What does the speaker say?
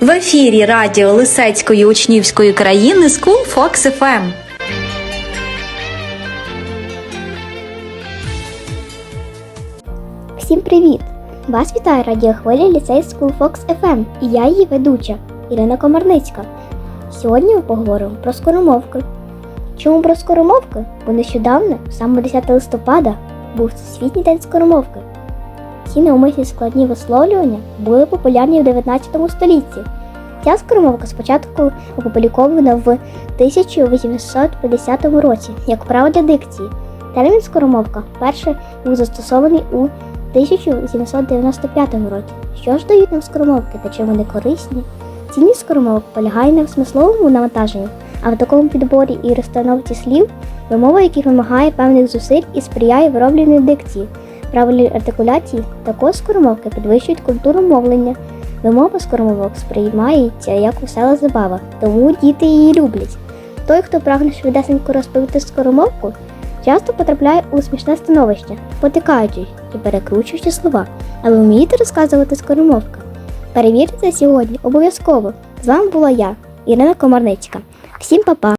В ефірі радіо Лисецької учнівської країни School Fox FM. Всім привіт! Вас вітає радіохвиля ліцей School Fox FM і я її ведуча Ірина Комарницька. Сьогодні ми поговоримо про скоромовки. Чому про скоромовки? Бо нещодавно, саме 10 листопада, був Всесвітній день скоромовки. Ці неумисні складні висловлювання були популярні в 19 столітті. Ця скоромовка спочатку опублікована в 1850 році як право для дикції. Термін скоромовка вперше був застосований у 1795 році. Що ж дають нам скоромовки та чим вони корисні? Цінність скоромовок полягає не в смисловому навантаженні, а в такому підборі і розстановці слів, вимова яких вимагає певних зусиль і сприяє виробленню дикції. Правильні артикуляції також скоромовки підвищують культуру мовлення. Вимова скоромовок сприймається як весела забава, тому діти її люблять. Той, хто прагне швидесенько розповісти скоромовку, часто потрапляє у смішне становище, потикаючись і перекручуючи слова. А ви вмієте розказувати скоромовка? Перевірте сьогодні обов'язково. З вами була я, Ірина Комарницька. Всім па-па!